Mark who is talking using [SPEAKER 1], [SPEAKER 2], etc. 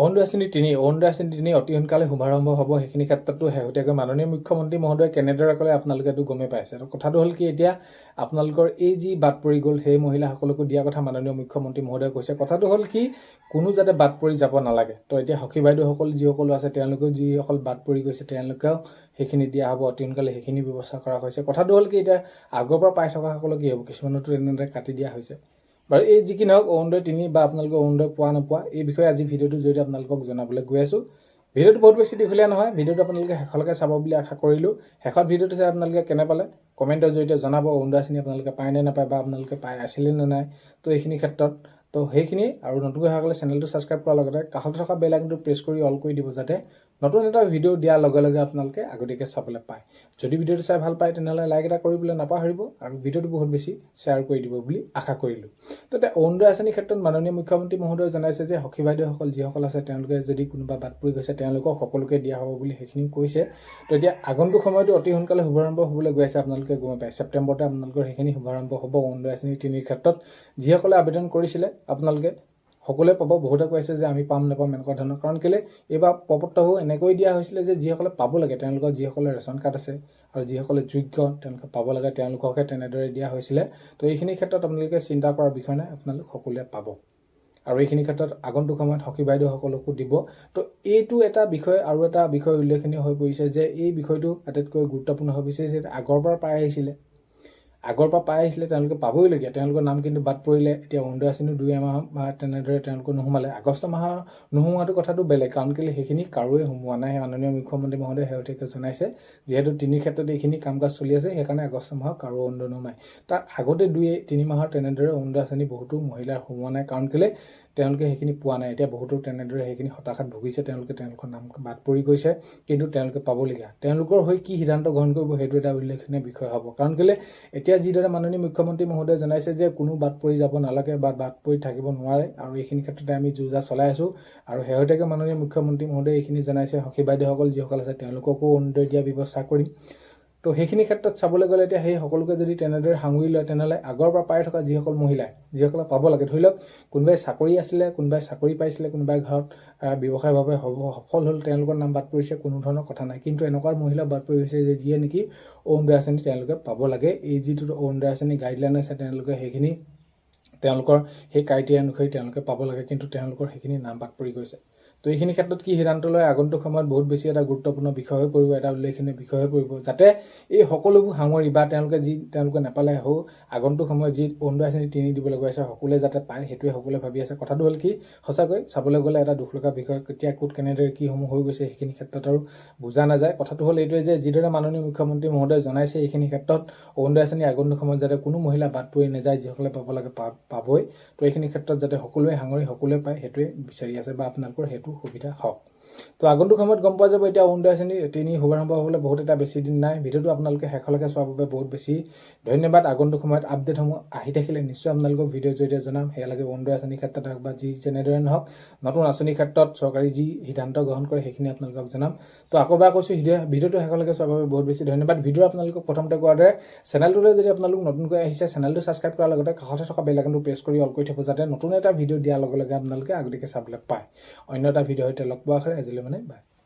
[SPEAKER 1] অৰুণোদয় আঁচনি তিনি অৰুণোদয় আঁচনি তিনি অতি সোনকালে শুভাৰম্ভ হ'ব সেইখিনি ক্ষেত্ৰতো শেহতীয়াকৈ মাননীয় মুখ্যমন্ত্ৰী মহোদয়ে কেনেদৰে ক'লে আপোনালোকেতো গমেই পাইছে। আৰু কথাটো হ'ল কি এতিয়া আপোনালোকৰ এই যি বাদ পৰি গ'ল সেই মহিলাসকলকো দিয়া কথা মাননীয় মুখ্যমন্ত্ৰী মহোদয়ে কৈছে। কথাটো হ'ল কি কোনো যাতে বাদ পৰি যাব নালাগে। তো এতিয়া সখী বাইদেউসকল যিসকলো আছে তেওঁলোকেও যিসকল বাদ পৰি গৈছে তেওঁলোকেও সেইখিনি দিয়া হ'ব অতি সোনকালে সেইখিনি ব্যৱস্থা কৰা হৈছে। কথাটো হ'ল কি এতিয়া আগৰ পৰা পাই থকাসকলক কি হ'ব? কিছুমানতো এনেদৰে কাটি দিয়া হৈছে। বাৰু এই যি কি নহওক অৰুণোদয় তিনি বা আপোনালোকে অৰুণোদয় পোৱা নোপোৱা এই বিষয়ে আজি ভিডিঅ'টোৰ জৰিয়তে আপোনালোকক জনাবলৈ গৈ আছোঁ। ভিডিঅ'টো বহুত বেছি দীঘলীয়া নহয় ভিডিঅ'টো আপোনালোকে শেষলৈকে চাব বুলি আশা কৰিলোঁ। শেষত ভিডিঅ'টো চাই আপোনালোকে কেনে পালে কমেণ্টৰ জৰিয়তে জনাব অৰুণোদয় আঁচনি আপোনালোকে পায় নে নাপায় বা আপোনালোকে পাই আছিলে নে নাই। তো এইখিনি ক্ষেত্ৰত তো সেইখিনি আৰু নতুনকৈ অহাসকলে চেনেলটো ছাবস্ক্ৰাইব কৰাৰ লগতে কাষতে থকা বেল আইকনটো প্ৰেছ কৰি অল কৰি দিব যাতে নতুন এটা ভিডিঅ' দিয়াৰ লগে লগে আপোনালোকে আগতীয়াকৈ চাবলৈ পায়। যদি ভিডিঅ'টো চাই ভাল পায় তেনেহ'লে লাইক এটা কৰিবলৈ নাপাহৰিব আৰু ভিডিঅ'টো বহুত বেছি শ্বেয়াৰ কৰি দিব বুলি আশা কৰিলোঁ। তো এতিয়া অৰুণোদয় আঁচনিৰ ক্ষেত্ৰত মাননীয় মুখ্যমন্ত্ৰী মহোদয়ে জনাইছে যে সখী বাইদেউসকল যিসকল আছে তেওঁলোকে যদি কোনোবা বাদ পৰি গৈছে তেওঁলোকক সকলোকে দিয়া হ'ব বুলি সেইখিনি কৈছে। তো এতিয়া আগন্তুক সময়টো অতি সোনকালে শুভাৰম্ভ হ'বলৈ গৈ আছে আপোনালোকে গম পায়। ছেপ্টেম্বৰতে আপোনালোকৰ সেইখিনি শুভাৰম্ভ হ'ব অৰুণোদয় আঁচনি তিনিৰ ক্ষেত্ৰত। যিসকলে আবেদন কৰিছিলে আপোনালোকে সকলোৱে পাব বহুতে কৈছে যে আমি পাম নাপাম এনেকুৱা ধৰণৰ। কাৰণ কেলে এইবাৰ প্ৰপত্ৰবোৰ এনেকৈ দিয়া হৈছিলে যে যিসকলে পাব লাগে তেওঁলোকৰ যিসকলে ৰেচন কাৰ্ড আছে আৰু যিসকলে যোগ্য তেওঁলোকে পাব লাগে তেওঁলোককহে তেনেদৰে দিয়া হৈছিলে। তো এইখিনি ক্ষেত্ৰত আপোনালোকে চিন্তা কৰাৰ বিষয় নাই আপোনালোক সকলোৱে পাব। আৰু এইখিনি ক্ষেত্ৰত আগন্তুক সময়ত সখী বাইদেউসকলকো দিব। তো এইটো এটা বিষয় আৰু এটা বিষয় উল্লেখনীয় হৈ পৰিছে যে এই বিষয়টো আটাইতকৈ গুৰুত্বপূৰ্ণ হৈ পৰিছে যে আগৰ পৰা পাই আহিছিলে। আগৰ পৰা পাই আহিছিলে তেওঁলোকে পাবইলগীয়া তেওঁলোকৰ নাম কিন্তু বাদ পৰিলে এতিয়া অৰুণোদয় আঁচনি দুই এমাহ বা তেনেদৰে তেওঁলোকৰ নোসোমালে। আগষ্ট মাহৰ নোসোমোৱাটো কথাটো বেলেগ কাৰণ কেলৈ সেইখিনি কাৰোৱে সোমোৱা নাই মাননীয় মুখ্যমন্ত্ৰী মহোদয়ে শেহতীয়াকৈ জনাইছে। যিহেতু তিনি ক্ষেত্ৰত এইখিনি কাম কাজ চলি আছে সেইকাৰণে আগষ্ট মাহত কাৰো অৰুণোদয় নোসোমায়। তাৰ আগতে দুই তিনি মাহৰ তেনেদৰে অৰুণোদয় আঁচনি বহুতো মহিলাৰ সোমোৱা নাই কাৰণ কেলৈ তেওঁলোকে সেইখিনি পোৱা নাই। এতিয়া বহুতো তেনেদৰে সেইখিনি হতাশাত ভুগিছে। তেওঁলোকে তেওঁলোকৰ নাম বাদ পৰি গৈছে কিন্তু তেওঁলোকে পাবলগীয়া। তেওঁলোকৰ হৈ কি সিদ্ধান্ত গ্ৰহণ কৰিব সেইটো এটা উল্লেখনীয় বিষয় হ'ব। কাৰণ কেলৈ এতিয়া যিদৰে মাননীয় মুখ্যমন্ত্ৰী মহোদয়ে জনাইছে যে কোনো বাদ পৰি যাব নালাগে বা বাদ পৰি থাকিব নোৱাৰে আৰু এইখিনি ক্ষেত্ৰতে আমি যো জা চলাই আছোঁ আৰু শেহতীয়াকৈ মাননীয় মুখ্যমন্ত্ৰী মহোদয়ে এইখিনি জনাইছে। সখী বাইদেউসকল যিসকল আছে তেওঁলোককো অৰুণোদয় দিয়াৰ ব্যৱস্থা কৰিম। তো সেইখিনি ক্ষেত্ৰত চাবলৈ গ'লে এতিয়া সেই সকলোকে যদি তেনেদৰে সাঙুৰি লয় তেনেহ'লে আগৰ পৰা পাই থকা যিসকল মহিলাই যিসকলে পাব লাগে। ধৰি লওক কোনোবাই চাকৰি আছিলে কোনোবাই চাকৰি পাইছিলে কোনোবাই ঘৰত ব্যৱসায়ভাৱে হ'ব সফল হ'ল তেওঁলোকৰ নাম বাদ পৰিছে কোনো ধৰণৰ কথা নাই। কিন্তু এনেকুৱা মহিলা বাদ পৰি গৈছে যে যিয়ে নেকি অৰুণোদয় আঁচনি তেওঁলোকে পাব লাগে। এই যিটো অৰুণোদয় আঁচনি গাইডলাইন আছে তেওঁলোকে সেইখিনি তেওঁলোকৰ সেই ক্ৰাইটেৰিয়া অনুসৰি তেওঁলোকে পাব লাগে কিন্তু তেওঁলোকৰ সেইখিনি নাম বাদ পৰি গৈছে। তো এইখিনি ক্ষেত্ৰত কি সিদ্ধান্ত লয়? আগন্তুক সময়ত বহুত বেছি এটা গুৰুত্বপূৰ্ণ বিষয় হৈ পৰিব এটা উল্লেখনীয় বিষয় হৈ পৰিব যাতে এই সকলোবোৰ সামৰি বা তেওঁলোকে যি তেওঁলোকে নাপালে হও আগন্তুক সময়ত যি অৰুণোদয় আঁচনি তিনি দিবলৈ গৈ আছে সকলোৱে যাতে পায় সেইটোৱে সকলোৱে ভাবি আছে। কথাটো হ'ল কি সঁচাকৈ চাবলৈ গ'লে এটা দুখ লগা বিষয় কেতিয়া ক'ত কেনেদৰে কিসমূহ হৈ গৈছে সেইখিনি ক্ষেত্ৰত আৰু বুজা নাযায়। কথাটো হ'ল এইটোৱে যে যিদৰে মাননীয় মুখ্যমন্ত্ৰী মহোদয়ে জনাইছে এইখিনি ক্ষেত্ৰত অৰুণোদয় আঁচনি আগন্তুক সময়ত যাতে কোনো মহিলা বাদ পৰি নাযায় যিসকলে পাব লাগে পাবই। তো এইখিনি ক্ষেত্ৰত যাতে সকলোৱে সাঙুৰি সকলোৱে পায় সেইটোৱে বিচাৰি আছে বা আপোনালোকৰ সেইটো সুবিধা হওক। তো আগন্তুক সময়ত গম পোৱা যাব এতিয়া অৰুণোদয় আঁচনি তিনি শুভাৰম্ভ হ'বলৈ বহুত এটা বেছি দিন নাই। ভিডিঅ'টো আপোনালোকে শেষলৈকে চোৱাৰ বাবে বহুত বেছি ধন্যবাদ। আগন্তুক সময়ত আপডেটসমূহ আহি থাকিলে নিশ্চয় আপোনালোকক ভিডিঅ'ৰ জৰিয়তে জনাম। সেয়া লাগে অৰুণোদয় আঁচনিৰ ক্ষেত্ৰত হওক বা যি যেনেদৰে নহওক নতুন আঁচনিৰ ক্ষেত্ৰত চৰকাৰী যি সিদ্ধান্ত গ্ৰহণ কৰে সেইখিনি আপোনালোকক জনাম। তো আকৌ এবাৰ কৈছোঁ ভিডিঅ'টো শেষলৈকে চোৱাৰ বাবে বহুত বেছি ধন্যবাদ। ভিডিঅ' আপোনালোকক প্ৰথমতে কোৱাৰ দৰে চেনেলটোলৈ যদি আপোনালোক নতুনকৈ আহিছে চেনেলটো ছাবস্ক্ৰাইব কৰাৰ লগতে কাষতে থকা বেল আইকনটো প্ৰেছ কৰি অল কৰি থ'ব যাতে নতুন এটা ভিডিঅ' দিয়াৰ লগে লগে আপোনালোকে আগতীয়াকৈ চাবলৈ পায়। অন্য এটা ভিডিঅ'ৰ সৈতে লগ পোৱাৰ আজিলৈ ¿Le van?